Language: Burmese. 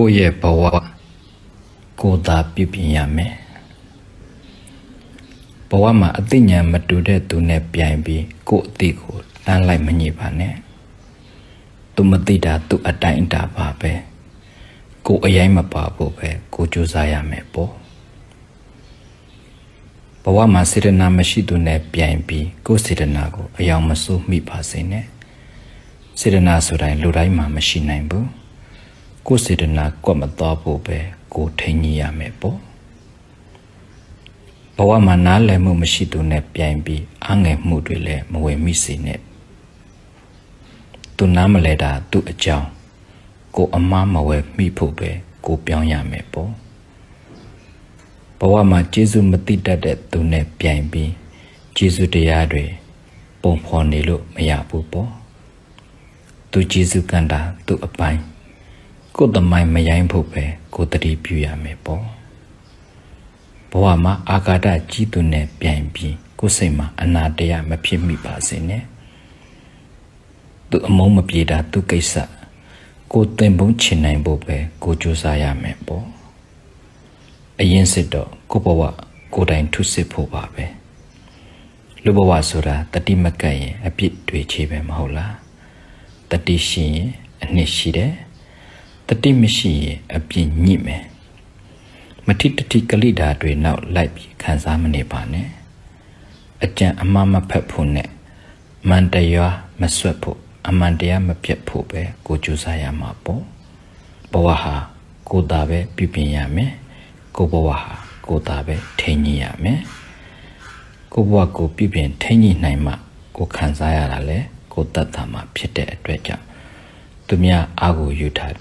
ကိုယ့်ရဲ့ဘဝကိုယ်သာပြုပြင်ရမယ်ဘဝမှာအသိဉာဏ်မတူတဲ့သူနဲ့ပြိုင်ပြီးကိုယ့်အသိကိုတန်းလိုက်မညစ်ပါနဲ့သူမသိတာသူအတိုင်းအတာပါပဲကိုယ်အရင်မပါဖို့ပဲကိုကြိုးစားရမယ်ပေါ့ဘဝမှာစေတနာမရှိသူနဲ့ပြိုင်ပြီးကိုယ်စေတနာကိုအယောင်မစိုးမိပါစေနဲ့စေတနာဆိုတိုင်းလူတိုင်းမှာမရှိနိုင်ဘူး ကိုယ်စေတနာကွက်မသွားဖို့ပဲကိုယ်ထိန်ကြီးရမယ်ပေါ့ဘဝမှာနားလည်မှုမရှိသူနဲ့ပြိုင်ပြီးအငယ်မှုတွေလည်းမဝင်မိစေနဲ့သူနားမလဲတာသူ့အကြောင်းကိုယ်အမားမဝဲမိဖို့ပဲကိုယ်ပြောင်းရမယ်ပေါ့ဘဝမှာကျေးဇူးမတိတတ်တဲ့သူနဲ့ပြိုင်ပြီးကျေးဇူးတရားတွေပုံဖော်နေလို့မရဘူးပေါ့သူကျေးဇူးကံတာသူ့အပိုင်း ကိုယ်တမိုင်းမရိုင်းဖို့ပဲကိုယ်တတိပြုရမယ်ပေါ့ဘဝမှာအာဃာတကြီးသူနဲ့ပြိုင်ပြီးကိုယ်စိတ်မှာအနာတရားမဖြစ်မိပါစေနဲ့သူအမုန်းမပြေတာသူကိစ္စကိုယ်တင်ပုံးချင်နိုင်ဖို့ပဲကိုကြိုးစားရမယ်ပေါ့အရင်စစ်တော့ကိုယ့်ဘဝကိုယ်တိုင်ထုစစ်ဖို့ပါပဲလူဘဝဆိုတာတတိမကတ်ရင်အပြစ်တွေချေပဲမဟုတ်လားတတိရှိရင်အနှစ်ရှိတယ် တတိမရှိရင်အပြင်းညစ်မယ်မထိတတိကလိတာတွေနောက်လိုက်ပြီးခံစားမနေပါနဲ့အကြံအမှားမဖက်ဖို့နဲ့မန်တရားမဆွတ်ဖို့အမှန်တရားမပြတ်ဖို့ပဲကိုကြိုးစားရမှာပေါ့ဘဝဟာကိုယ်သာပဲပြုပြင်ရမယ်ကိုယ်ဘဝဟာကိုယ်သာပဲထိန်းညှိရမယ်ကိုယ်ဘဝကိုပြုပြင်ထိန်းညှိနိုင်မှကိုယ်ခံစားရတာလေကိုယ်တတ်တာမှဖြစ်တဲ့အတွက်ကြောင့်သူများအာကိုယူထား